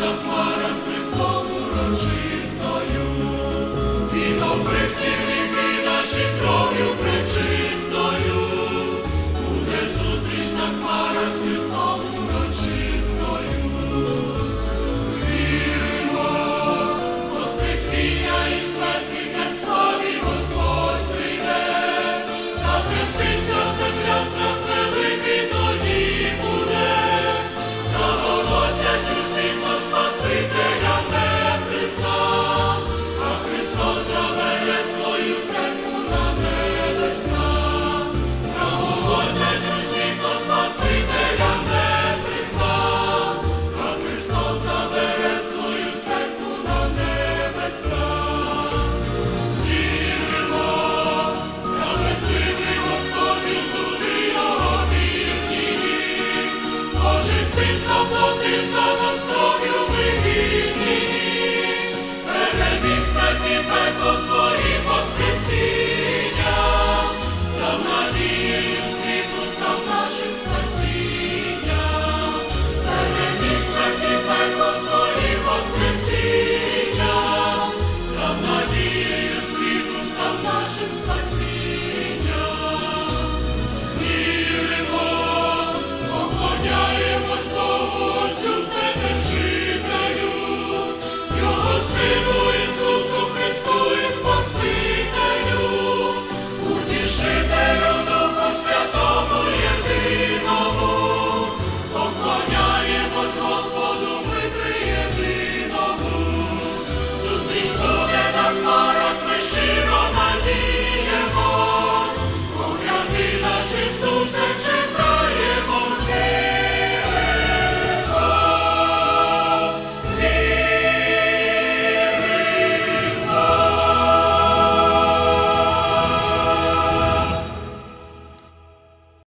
Христом урочи. Господь любити, переміг смерті пекло